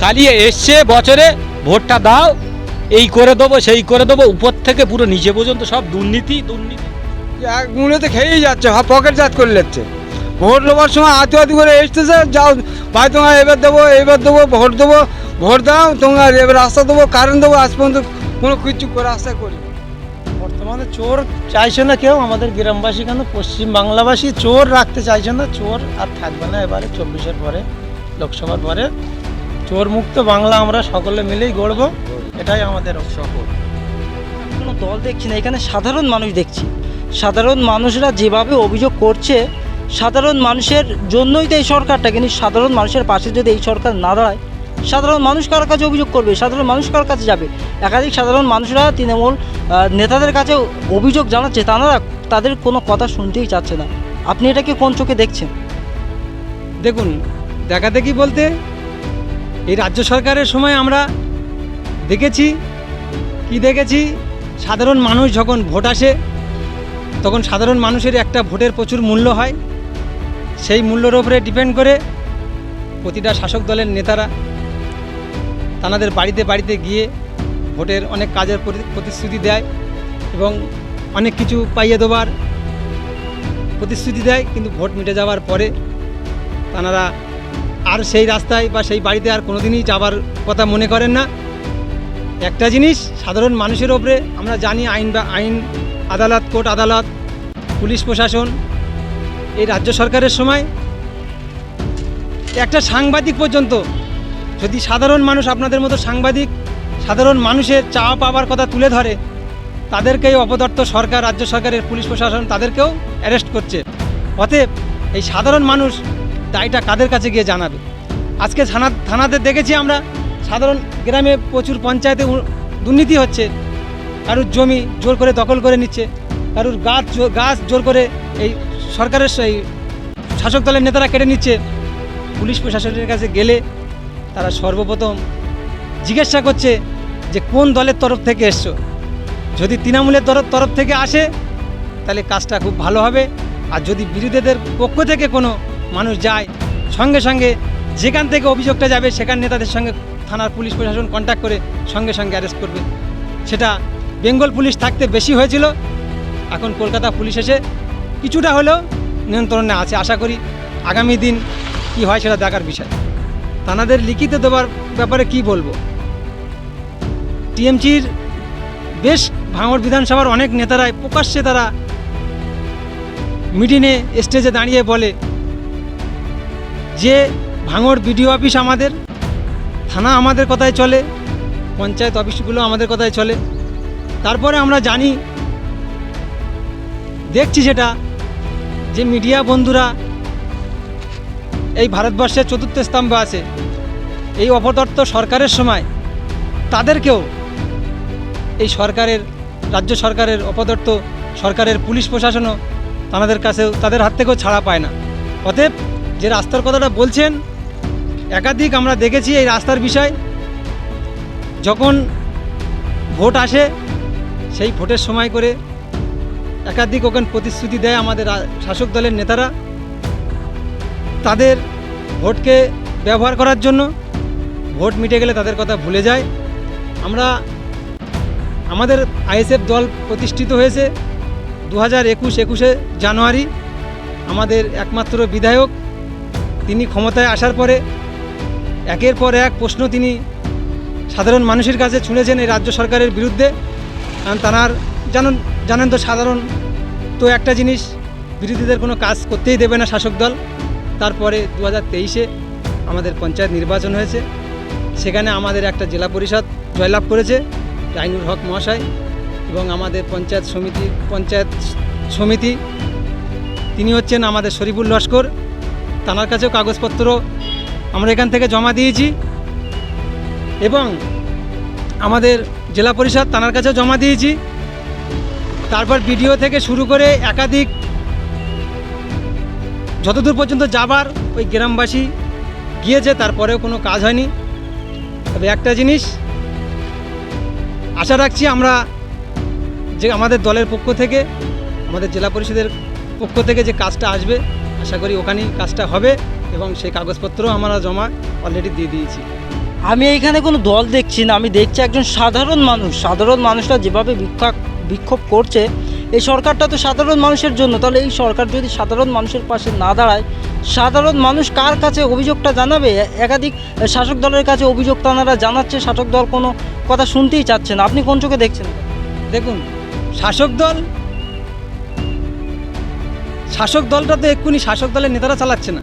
খালি এসছে বছরে ভোটটা দাও এই করে দেবো সেই করে দেবো উপর থেকে পুরো নিচে পর্যন্ত সব দুর্নীতি দুর্নীতি। এক মূল্যতে খেয়েই যাচ্ছে হ্যাঁ পকেট জাত করে নিচ্ছে ভোট নেবার সময় আতি আতি করে এসতেছে যাও ভাই তোমার এবার দেবো এবার দেবো ভোট দেবো ভোট দাও তোমার এবার রাস্তা দেবো কারেন্ট দেবো আজ পর্যন্ত কোনো কিছু করে আশা করি বর্তমানে চোর চাইছে না কেউ আমাদের গ্রামবাসী কেন পশ্চিম বাংলাবাসী চোর রাখতে চাইছে না চোর আর থাকবে না এবারে চব্বিশের পরে লোকসভার পরে। চোর মুক্ত বাংলা আমরা সকলে মিলেই গড়ব এটাই আমাদের সফল কোনো দল দেখছি না এখানে সাধারণ মানুষ দেখছি। সাধারণ মানুষরা যেভাবে অভিযোগ করছে সাধারণ মানুষের জন্যই তো এই সরকারটা কিন্তু সাধারণ মানুষের পাশে যদি এই সরকার না দাঁড়ায় সাধারণ মানুষ কার কাছে অভিযোগ করবে? সাধারণ মানুষ কার কাছে যাবে? একাধিক সাধারণ মানুষরা তৃণমূল নেতাদের কাছে অভিযোগ জানাচ্ছে তারা তাদের কোনো কথা শুনতেই চাচ্ছে না। আপনি এটাকে কোন চোখে দেখছেন? দেখুন দেখা দেখি বলতে এই রাজ্য সরকারের সময় আমরা দেখেছি, কি দেখেছি? সাধারণ মানুষ যখন ভোট আসে, তখন সাধারণ মানুষের একটা ভোটের প্রচুর মূল্য হয়। সেই মূল্যর ওপরে ডিপেন্ড করে প্রতিটা শাসক দলের নেতারা তাদের বাড়িতে বাড়িতে গিয়ে ভোটের অনেক কাজের প্রতিশ্রুতি দেয় এবং অনেক কিছু পাইয়ে দেওয়ার প্রতিশ্রুতি দেয়। কিন্তু ভোট মিটে যাওয়ার পরে তারা আর সেই রাস্তায় বা সেই বাড়িতে আর কোনোদিনই যাবার কথা মনে করেন না। একটা জিনিস সাধারণ মানুষের ওপরে আমরা জানি, আইন বা আইন, আদালত, কোর্ট আদালত, পুলিশ প্রশাসন, এই রাজ্য সরকারের সময় একটা সাংবাদিক পর্যন্ত যদি সাধারণ মানুষ আপনাদের মতো সাংবাদিক, সাধারণ মানুষের চাওয়া পাওয়ার কথা তুলে ধরে, তাদেরকেই অপদর্থ সরকার, রাজ্য সরকারের পুলিশ প্রশাসন তাদেরকেও অ্যারেস্ট করছে। অতএব এই সাধারণ মানুষ দায়টা কাদের কাছে গিয়ে জানাবে? আজকে থানা, থানাতে দেখেছি আমরা, সাধারণ গ্রামে প্রচুর পঞ্চায়েতে দুর্নীতি হচ্ছে। কারুর জমি জোর করে দখল করে নিচ্ছে, কারুর গাছ গাছ জোর করে এই সরকারের সেই শাসক দলের নেতারা কেটে নিচ্ছে। পুলিশ প্রশাসনের কাছে গেলে তারা সর্বপ্রথম জিজ্ঞাসা করছে যে কোন দলের তরফ থেকে এসছো? যদি তৃণমূলের তরফ তরফ থেকে আসে, তাহলে কাজটা খুব ভালো হবে। আর যদি বিরোধীদের পক্ষ থেকে কোনো মানুষ যায়, সঙ্গে সঙ্গে যেখান থেকে অভিযোগটা যাবে সেখান নেতাদের সঙ্গে থানার পুলিশ প্রশাসন কন্ট্যাক্ট করে সঙ্গে সঙ্গে অ্যারেস্ট করবে। সেটা বেঙ্গল পুলিশ থাকতে বেশি হয়েছিল, এখন কলকাতা পুলিশ এসে কিছুটা হলেও নিয়ন্ত্রণে আছে। আশা করি আগামী দিন কি হয় সেটা দেখার বিষয়। তানাদের লিখিত দেওয়ার ব্যাপারে কি বলব? টিএমসির বেশ ভাঙড় বিধানসভার অনেক নেতারাই প্রকাশ্যে তারা মিটিংয়ে স্টেজে দাঁড়িয়ে বলে যে ভাঙড় বিডিও অফিস আমাদের, থানা আমাদের কথায় চলে, পঞ্চায়েত অফিসগুলো আমাদের কথায় চলে। তারপরে আমরা জানি, দেখছি যেটা, যে মিডিয়া বন্ধুরা এই ভারতবর্ষের চতুর্থ স্তম্ভ আছে। এই অপদর্থ সরকারের সময় তাদেরকেও এই সরকারের, রাজ্য সরকারের অপদর্থ সরকারের পুলিশ প্রশাসনও তাদের কাছেও, তাদের হাত থেকেও ছাড়া পায় না। অতএব যে রাস্তার কথাটা বলছেন, একাধিক আমরা দেখেছি এই রাস্তার বিষয়। যখন ভোট আসে, সেই ভোটের সময় করে একাধিক ওখানে প্রতিশ্রুতি দেয় আমাদের শাসক দলের নেতারা তাদের ভোটকে ব্যবহার করার জন্য। ভোট মিটে গেলে তাদের কথা ভুলে যায়। আমরা আমাদের আইএসএফ দল প্রতিষ্ঠিত হয়েছে দু হাজার একুশ একুশে জানুয়ারি। আমাদের একমাত্র বিধায়ক তিনি ক্ষমতায় আসার পরে একের পর এক প্রশ্ন তিনি সাধারণ মানুষের কাছে ছুঁড়েছেন এই রাজ্য সরকারের বিরুদ্ধে। কারণ তাঁর জানেন জানেন তো সাধারণ তো একটা জিনিস, বিরোধীদের কোনো কাজ করতেই দেবে না শাসক দল। তারপরে দু হাজার তেইশে আমাদের পঞ্চায়েত নির্বাচন হয়েছে। সেখানে আমাদের একটা জেলা পরিষদ জয়লাভ করেছে রাইনুর হক মহাশয় এবং আমাদের পঞ্চায়েত সমিতি পঞ্চায়েত সমিতি। তিনি হচ্ছেন আমাদের শরীফুল লস্কর। তাঁর কাছেও কাগজপত্র আমরা এখান থেকে জমা দিয়েছি এবং আমাদের জেলা পরিষদ তাঁর কাছেও জমা দিয়েছি। তারপর বিডিও থেকে শুরু করে একাধিক যতদূর পর্যন্ত যাবার ওই গ্রামবাসী গিয়েছে, তারপরেও কোনো কাজ হয়নি। তবে একটা জিনিস আশা রাখছি আমরা যে আমাদের দলের পক্ষ থেকে, আমাদের জেলা পরিষদের পক্ষ থেকে যে কাজটা আসবে আশা করি ওখানেই কাজটা হবে এবং সেই কাগজপত্র আমরা জমা অলরেডি দিয়ে দিয়েছি। আমি এইখানে কোনো দল দেখছি না আমি দেখছি একজন সাধারণ মানুষ। সাধারণ মানুষরা যেভাবে বিক্ষোভ বিক্ষোভ করছে এই সরকারটা তো সাধারণ মানুষের জন্য। তাহলে এই সরকার যদি সাধারণ মানুষের পাশে না দাঁড়ায় সাধারণ মানুষ কার কাছে অভিযোগটা জানাবে? একাধিক শাসক দলের কাছে অভিযোগ তানারা জানাচ্ছে শাসক দল কোনো কথা শুনতেই চাচ্ছে না। আপনি কোন চোখে দেখছেন? দেখুন শাসক দল শাসক দলটা তো এক্ষুনি শাসক দলের নেতারা চালাচ্ছে না।